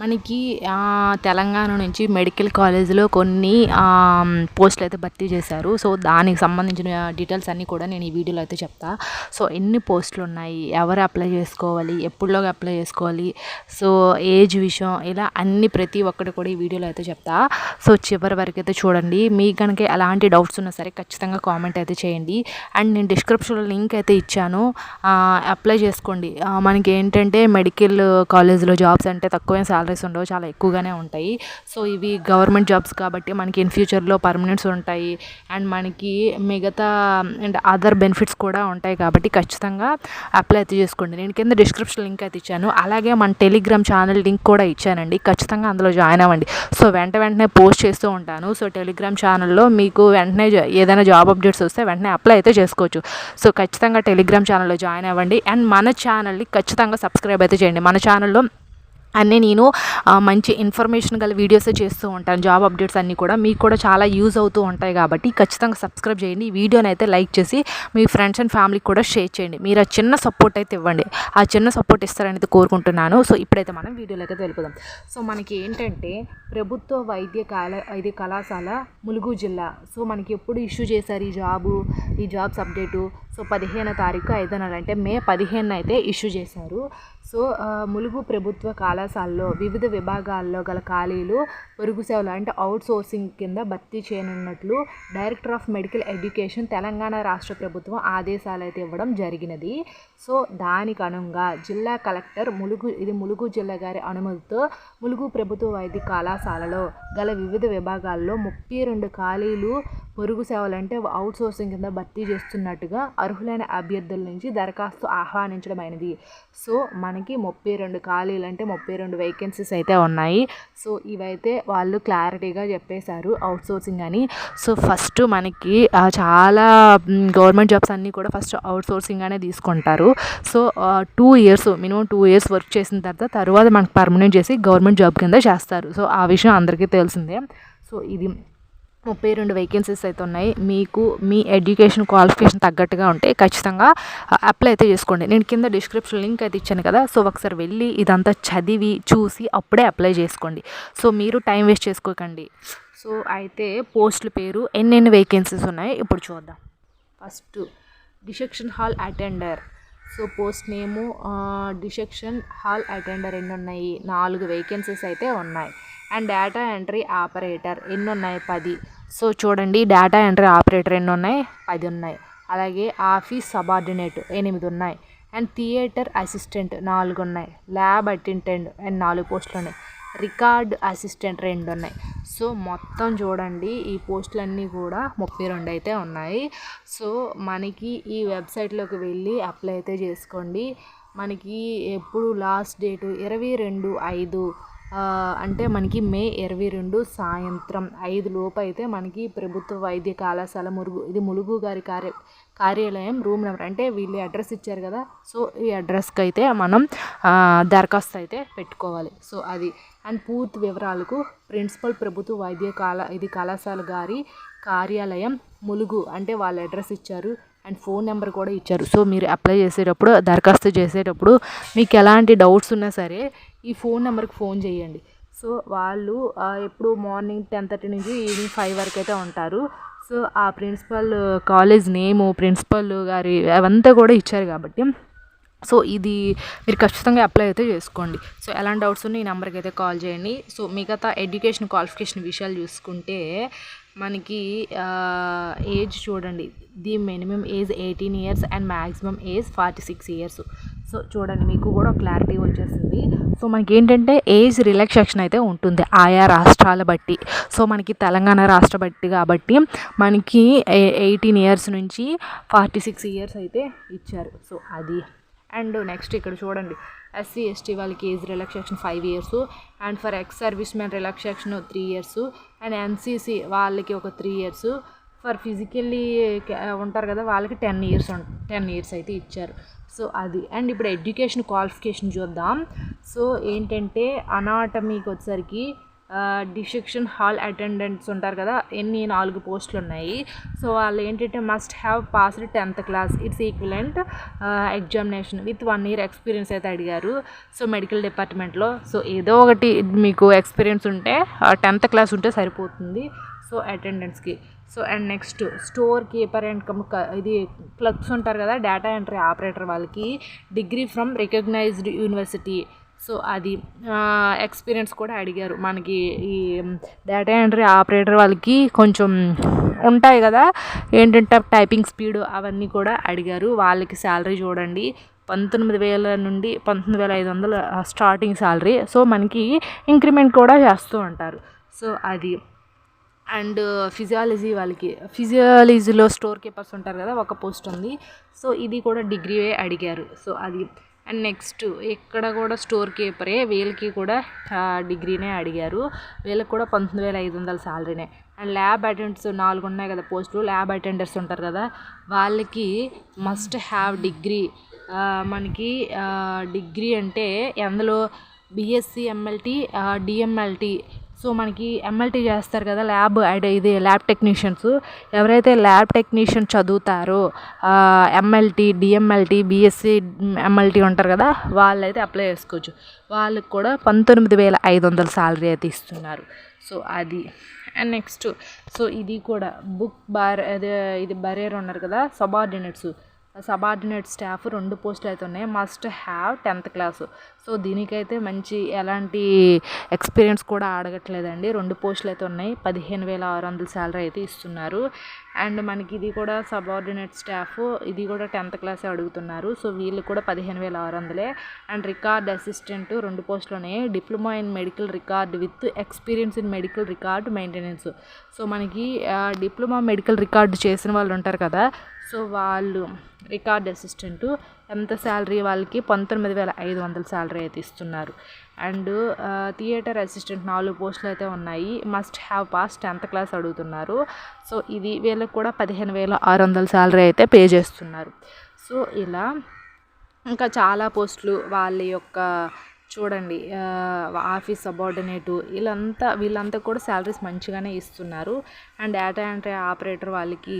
మనకి తెలంగాణ నుంచి మెడికల్ కాలేజ్లో కొన్ని పోస్టులు అయితే భర్తీ చేశారు. సో దానికి సంబంధించిన డీటెయిల్స్ అన్నీ కూడా నేను ఈ వీడియోలో అయితే చెప్తా. సో ఎన్ని పోస్టులు ఉన్నాయి? ఎవరు అప్లై చేసుకోవాలి? ఎప్పుడులోగా అప్లై చేసుకోవాలి? సో ఏజ్ విషయం ఇలా అన్ని ప్రతి ఒక్కటి కూడా ఈ వీడియోలో అయితే చెప్తా. సో చివరి వరకు అయితే చూడండి. మీకు కనుక ఎలాంటి డౌట్స్ ఉన్నా సరే ఖచ్చితంగా కామెంట్ అయితే చేయండి. అండ్ నేను డిస్క్రిప్షన్లో లింక్ అయితే ఇచ్చాను. అప్లై చేసుకోండి. మనకి ఏంటంటే మెడికల్ కాలేజ్లో జాబ్స్ అంటే తక్కువ శాలరీస్ ఉండవు చాలా ఎక్కువగానే ఉంటాయి. సో ఇవి గవర్నమెంట్ జాబ్స్ కాబట్టి మనకి ఇన్ ఫ్యూచర్లో పర్మనెంట్స్ ఉంటాయి. అండ్ మనకి మిగతా అండ్ అదర్ బెనిఫిట్స్ కూడా ఉంటాయి కాబట్టి ఖచ్చితంగా అప్లై అయితే చేసుకోండి. నేను కింద డిస్క్రిప్షన్ లింక్ అయితే ఇచ్చాను. అలాగే మన టెలిగ్రామ్ ఛానల్ లింక్ కూడా ఇచ్చానండి. ఖచ్చితంగా అందులో జాయిన్ అవ్వండి. సో వెంట వెంటనే పోస్ట్ చేస్తూ ఉంటాను. సో టెలిగ్రామ్ ఛానల్లో మీకు వెంటనే ఏదైనా జాబ్ అప్డేట్స్ వస్తే వెంటనే అప్లై అయితే చేసుకోవచ్చు. సో ఖచ్చితంగా టెలిగ్రామ్ ఛానల్లో జాయిన్ అవ్వండి. అండ్ మన ఛానల్ని ఖచ్చితంగా సబ్స్క్రైబ్ అయితే చేయండి. మన ఛానల్లో అన్నీ నేను మంచి ఇన్ఫర్మేషన్ గల వీడియోస్ చేస్తూ ఉంటాను. జాబ్ అప్డేట్స్ అన్నీ కూడా మీకు కూడా చాలా యూజ్ అవుతూ ఉంటాయి కాబట్టి ఖచ్చితంగా సబ్స్క్రైబ్ చేయండి. ఈ వీడియోని అయితే లైక్ చేసి మీ ఫ్రెండ్స్ అండ్ ఫ్యామిలీకి కూడా షేర్ చేయండి. మీరు ఆ చిన్న సపోర్ట్ అయితే ఇవ్వండి. ఆ చిన్న సపోర్ట్ ఇస్తారనేది కోరుకుంటున్నాను. సో ఇప్పుడైతే మనం వీడియోలోకి వెళ్ళిపోదాం. సో మనకి ఏంటంటే ప్రభుత్వ వైద్య కాల వైద్య కళాశాల ములుగు జిల్లా. సో మనకి ఎప్పుడు ఇష్యూ చేశారు ఈ జాబు ఈ జాబ్స్ అప్డేటు సో పదిహేనో తారీఖు ఐదో నెల అంటే మే పదిహేను అయితే ఇష్యూ చేశారు. సో ములుగు ప్రభుత్వ కళాశాలలో వివిధ విభాగాల్లో గల ఖాళీలు పొరుగు సేవలు అంటే అవుట్ సోర్సింగ్ కింద భర్తీ చేయనున్నట్లు director of medical education Telangana రాష్ట్ర ప్రభుత్వం ఆదేశాలు అయితే ఇవ్వడం జరిగినది. సో దానికి అనుగుణంగా జిల్లా కలెక్టర్ ములుగు ఇది ములుగు జిల్లా గారి అనుమతితో ములుగు ప్రభుత్వ వైద్య కళాశాలలో గల వివిధ విభాగాల్లో ముప్పై రెండు ఖాళీలు పొరుగు సేవలంటే అవుట్ సోర్సింగ్ కింద భర్తీ చేస్తున్నట్టుగా అర్హులైన అభ్యర్థుల నుంచి దరఖాస్తు ఆహ్వానించడమైనది. సో మనకి ముప్పై రెండు ఖాళీలు అంటే ముప్పై రెండు వేకెన్సీస్ అయితే ఉన్నాయి. సో ఇవైతే వాళ్ళు క్లారిటీగా చెప్పేశారు అవుట్ సోర్సింగ్ అని. సో ఫస్ట్ మనకి చాలా గవర్నమెంట్ జాబ్స్ అన్నీ కూడా ఫస్ట్ అవుట్ సోర్సింగ్ అనే తీసుకుంటారు. So two years minimum two years work చేసిన తర్వాత తర్వాత మనకు పర్మనెంట్ చేసి గవర్నమెంట్ జాబ్ కింద చేస్తారు. సో ఆ విషయం అందరికీ తెలిసిందే. సో ఇది ముప్పై రెండు వేకెన్సీస్ అయితే ఉన్నాయి. మీకు మీ ఎడ్యుకేషన్ క్వాలిఫికేషన్ తగ్గట్టుగా ఉంటే ఖచ్చితంగా అప్లై అయితే చేసుకోండి. నేను కింద డిస్క్రిప్షన్ లింక్ అయితే ఇచ్చాను కదా సో ఒకసారి వెళ్ళి ఇదంతా చదివి చూసి అప్పుడే అప్లై చేసుకోండి. సో మీరు టైం వేస్ట్ చేసుకోకండి. సో అయితే పోస్టుల పేరు ఎన్నెన్ని వేకెన్సీస్ ఉన్నాయి? ఇప్పుడు చూద్దాం. First dissection hall attender so post name dissection hall attender ఎన్ని ఉన్నాయి? నాలుగు వేకెన్సీస్ అయితే ఉన్నాయి. అండ్ డేటా ఎంట్రీ ఆపరేటర్ ఎన్ని ఉన్నాయి పది. సో చూడండి డేటా ఎంట్రీ ఆపరేటర్ ఎన్ని ఉన్నాయి పది ఉన్నాయి. అలాగే ఆఫీస్ సబార్డినేట్ ఎనిమిది ఉన్నాయి. అండ్ థియేటర్ అసిస్టెంట్ నాలుగు ఉన్నాయి. ల్యాబ్ అటెండెంట్ అండ్ నాలుగు పోస్టులు ఉన్నాయి. రికార్డ్ అసిస్టెంట్ రెండు ఉన్నాయి. సో మొత్తం చూడండి ఈ పోస్టులన్నీ కూడా ముప్పై రెండు అయితే ఉన్నాయి. సో మనకి ఈ వెబ్సైట్లోకి వెళ్ళి అప్లై అయితే చేసుకోండి. మనకి ఎప్పుడు లాస్ట్ డేటు? ఇరవై రెండు ఐదు. అంటే మనకి మే ఇరవై రెండు సాయంత్రం ఐదు లోపు అయితే మనకి ప్రభుత్వ వైద్య కళాశాల మురుగు ఇది ములుగు గారి కార్య కార్యాలయం రూమ్ నెంబర్ అంటే వీళ్ళు అడ్రస్ ఇచ్చారు కదా. సో ఈ అడ్రస్కి అయితే మనం దరఖాస్తు అయితే పెట్టుకోవాలి. సో అది. అండ్ పూర్తి వివరాలకు ప్రిన్సిపల్ ప్రభుత్వ వైద్య కళా ఇది కళాశాల గారి కార్యాలయం ములుగు అంటే వాళ్ళ అడ్రస్ ఇచ్చారు. అండ్ ఫోన్ నెంబర్ కూడా ఇచ్చారు. సో మీరు అప్లై చేసేటప్పుడు దరఖాస్తు చేసేటప్పుడు మీకు ఎలాంటి డౌట్స్ ఉన్నా సరే ఈ ఫోన్ నెంబర్కి ఫోన్ చేయండి. సో వాళ్ళు ఎప్పుడు మార్నింగ్ టెన్ థర్టీ నుంచి ఈవినింగ్ ఫైవ్ వరకు అయితే ఉంటారు. సో ఆ ప్రిన్సిపల్ కాలేజ్ నేము ప్రిన్సిపల్ గారి అవంతా కూడా ఇచ్చారు కాబట్టి. సో ఇది మీరు ఖచ్చితంగా అప్లై అయితే చేసుకోండి. సో ఎలాంటి డౌట్స్ ఉన్నాయి ఈ నెంబర్కి అయితే కాల్ చేయండి. సో మిగతా ఎడ్యుకేషన్ క్వాలిఫికేషన్ విషయాలు చూసుకుంటే మనకి ఏజ్ చూడండి. The minimum age eighteen years and maximum age forty six years so చూడండి మీకు కూడా క్లారిటీ వచ్చేసింది. సో మనకి ఏంటంటే ఏజ్ రిలాక్సేషన్ అయితే ఉంటుంది. ఆయా రాష్ట్రాల బట్టి. సో మనకి తెలంగాణ రాష్ట్ర బట్టి కాబట్టి మనకి ఎయిటీన్ ఇయర్స్ నుంచి ఫార్టీ సిక్స్ ఇయర్స్ అయితే ఇచ్చారు. సో అది. అండ్ నెక్స్ట్ ఇక్కడ చూడండి ఎస్సీ ఎస్టీ వాళ్ళకి age relaxation five years and for ex service man relaxation three years and NCC వాళ్ళకి ఒక త్రీ ఇయర్స్ ఫర్ ఫిజికల్లీ ఉంటారు కదా వాళ్ళకి టెన్ ఇయర్స్ టెన్ ఇయర్స్ అయితే ఇచ్చారు. సో అది. అండ్ ఇప్పుడు ఎడ్యుకేషన్ క్వాలిఫికేషన్ చూద్దాం. సో ఏంటంటే అనాటమీకి వచ్చేసరికి డిసెక్షన్ హాల్ అటెండెంట్స్ ఉంటారు కదా ఎన్ని నాలుగు పోస్టులు ఉన్నాయి. సో వాళ్ళు ఏంటంటే must have passed tenth class its equivalent examination with one year experience అయితే అడిగారు. సో మెడికల్ డిపార్ట్మెంట్లో సో ఏదో ఒకటి మీకు ఎక్స్పీరియన్స్ ఉంటే టెన్త్ క్లాస్ ఉంటే సరిపోతుంది. So అటెండెన్స్కి so and next store keeper and cum ఇది క్లర్క్స్ ఉంటారు కదా డేటా ఎంట్రీ ఆపరేటర్ వాళ్ళకి degree from recognised university so అది ఎక్స్పీరియన్స్ కూడా అడిగారు. మనకి ఈ డేటా ఎంట్రీ ఆపరేటర్ వాళ్ళకి కొంచెం ఉంటాయి కదా ఏంటంటే టైపింగ్ స్పీడ్ అవన్నీ కూడా అడిగారు. వాళ్ళకి శాలరీ చూడండి పంతొమ్మిది వేల నుండి పంతొమ్మిది వేల ఐదు వందల స్టార్టింగ్ శాలరీ సో మనకి ఇంక్రిమెంట్ కూడా చేస్తూ ఉంటారు. సో అది అండ్ ఫిజియాలజీ వాళ్ళకి ఫిజియాలజీలో స్టోర్ కీపర్స్ ఉంటారు కదా ఒక పోస్ట్ ఉంది. సో ఇది కూడా డిగ్రీవే అడిగారు. సో అది అండ్ నెక్స్ట్ ఇక్కడ కూడా స్టోర్ కీపరే వీళ్ళకి కూడా డిగ్రీనే అడిగారు. వీళ్ళకి కూడా పంతొమ్మిది వేల ఐదు వందల శాలరీనే అండ్ ల్యాబ్ అటెండర్స్ నాలుగు ఉన్నాయి కదా పోస్టులు ల్యాబ్ అటెండర్స్ ఉంటారు కదా వాళ్ళకి మస్ట్ హ్యావ్ డిగ్రీ మనకి డిగ్రీ అంటే అందులో బీఎస్సీ ఎంఎల్టీ డిఎంఎల్టీ సో మనకి ఎంఎల్టీ చేస్తారు కదా ల్యాబ్ ఇది ల్యాబ్ టెక్నీషియన్స్ ఎవరైతే ల్యాబ్ టెక్నీషియన్ చదువుతారో ఎంఎల్టీ డిఎంఎల్టీ బీఎస్సీ ఎంఎల్టీ ఉంటారు కదా వాళ్ళైతే అప్లై చేసుకోవచ్చు. వాళ్ళకి కూడా పంతొమ్మిది వేల ఐదు వందల శాలరీ అయితే ఇస్తున్నారు. సో అది అండ్ నెక్స్ట్ సో ఇది కూడా బుక్ బార్ అదే ఇది బరేర్ ఉన్నారు కదా సబార్డినేట్స్ సబార్డినేట్ స్టాఫ్ రెండు పోస్టులు అయితే ఉన్నాయి. Must have tenth class so దీనికైతే మంచి ఎలాంటి ఎక్స్పీరియన్స్ కూడా అడగట్లేదండి రెండు పోస్టులు అయితే ఉన్నాయి. పదిహేను వేల ఆరు వందల శాలరీ అయితే ఇస్తున్నారు. అండ్ మనకి ఇది కూడా సబార్డినేట్ స్టాఫ్. ఇది కూడా టెన్త్ క్లాసే అడుగుతున్నారు. సో వీళ్ళు కూడా పదిహేను వేల ఆరు వందలే. అండ్ రికార్డ్ అసిస్టెంట్ రెండు పోస్టులోనే diploma in medical record with experience in medical record maintenance. So మనకి డిప్లొమా మెడికల్ రికార్డ్ చేసిన వాళ్ళు ఉంటారు కదా సో వాళ్ళు రికార్డ్ అసిస్టెంటు. ఎంత శాలరీ వాళ్ళకి? పంతొమ్మిది వేల ఐదు వందల శాలరీ అయితే ఇస్తున్నారు. అండ్ థియేటర్ అసిస్టెంట్ నాలుగు పోస్టులు అయితే ఉన్నాయి. Must have pass tenth class అడుగుతున్నారు. సో ఇది వీళ్ళకి కూడా పదిహేను వేల ఆరు వందల శాలరీ అయితే పే చేస్తున్నారు. సో ఇలా ఇంకా చాలా పోస్టులు వాళ్ళ యొక్క చూడండి ఆఫీస్ సబార్డినేటు వీళ్ళంతా వీళ్ళంతా కూడా శాలరీస్ మంచిగానే ఇస్తున్నారు. అండ్ డేటా ఎంట్రీ ఆపరేటర్ వాళ్ళకి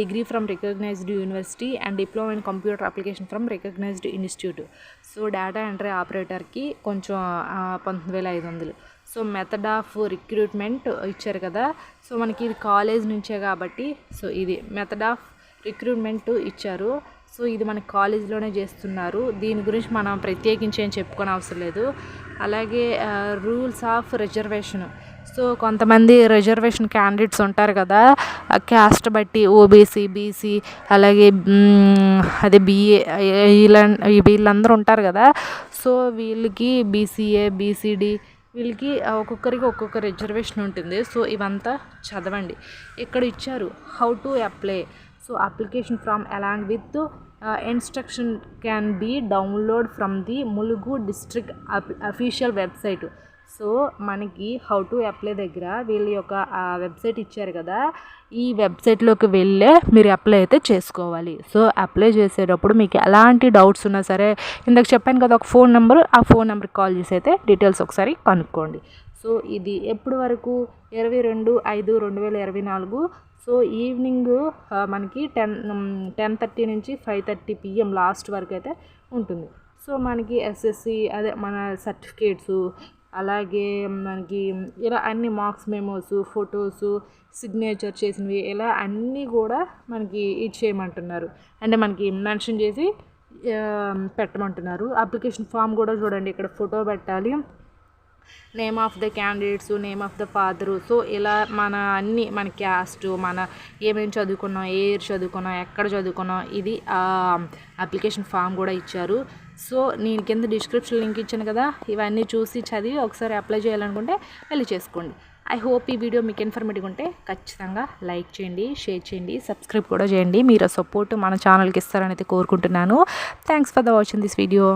degree from recognised university and diploma in computer application from recognised institute. So data entry ఆపరేటర్కి కొంచెం పంతొమ్మిది వేల ఐదు వందలు. సో మెథడ్ ఆఫ్ రిక్రూట్మెంట్ ఇచ్చారు కదా. సో మనకి ఇది కాలేజ్ నుంచే కాబట్టి సో ఇది మెథడ్ ఆఫ్ రిక్రూట్మెంట్ ఇచ్చారు. సో ఇది మన కాలేజీలోనే చేస్తున్నారు. దీని గురించి మనం ప్రత్యేకించి ఏం చెప్పుకొని అవసరం లేదు. అలాగే రూల్స్ ఆఫ్ రిజర్వేషన్. సో కొంతమంది రిజర్వేషన్ క్యాండిడేట్స్ ఉంటారు కదా క్యాస్ట్ బట్టి ఓబీసీ బీసీ అలాగే అదే బీఏ వీళ్ళ వీళ్ళందరూ ఉంటారు కదా. సో వీళ్ళకి బీసీఏ బీసీడీ వీళ్ళకి ఒక్కొక్కరికి ఒక్కొక్క రిజర్వేషన్ ఉంటుంది. సో ఇవంతా చదవండి. ఇక్కడ ఇచ్చారు how to apply so application form along with instruction can be download from the Mulugu district official website so మనకి హౌ టు అప్లై దగ్గర వీళ్ళ యొక్క వెబ్సైట్ ఇచ్చారు కదా. ఈ వెబ్సైట్లోకి వెళ్ళే మీరు అప్లై అయితే చేసుకోవాలి. సో అప్లై చేసేటప్పుడు మీకు ఎలాంటి డౌట్స్ ఉన్నా సరే ఇందాక చెప్పాను కదా ఒక ఫోన్ నెంబర్ ఆ ఫోన్ నెంబర్కి కాల్ చేసి అయితే డీటెయిల్స్ ఒకసారి కనుక్కోండి. సో ఇది ఎప్పటి వరకు? ఇరవై రెండు ఐదు రెండు వేల ఇరవై నాలుగు. సో ఈవినింగ్ మనకి టెన్ టెన్ థర్టీ నుంచి ఫైవ్ థర్టీ పిఎం లాస్ట్ వరకు అయితే ఉంటుంది. సో మనకి ఎస్ఎస్సి అదే మన సర్టిఫికేట్స్ అలాగే మనకి ఇలా అన్ని మార్క్స్ మెమోస్ ఫొటోస్ సిగ్నేచర్ చేసినవి ఇలా అన్నీ కూడా మనకి ఇచ్చేయమంటున్నారు. అంటే మనకి మెన్షన్ చేసి పెట్టమంటున్నారు. అప్లికేషన్ ఫామ్ కూడా చూడండి ఇక్కడ ఫోటో పెట్టాలి. Name of the candidates name of the father. So ఇలా మన అన్ని మన క్యాస్ట్ మన ఏమేమి చదువుకున్నాం ఏ ఇయర్ చదువుకున్నాం ఎక్కడ చదువుకున్నాం ఇది అప్లికేషన్ ఫామ్ కూడా ఇచ్చారు. సో నేను కింద డిస్క్రిప్షన్ లింక్ ఇచ్చాను కదా ఇవన్నీ చూసి చదివి ఒకసారి అప్లై చేయాలనుకుంటే వెళ్ళి చేసుకోండి. ఐ హోప్ ఈ వీడియో మీకు ఇన్ఫర్మేటివ్ ఉంటే ఖచ్చితంగా లైక్ చేయండి షేర్ చేయండి సబ్స్క్రైబ్ కూడా చేయండి. మీరు సపోర్ట్ మన ఛానల్కి ఇస్తారని అయితే కోరుకుంటున్నాను. Thanks for the watching this video.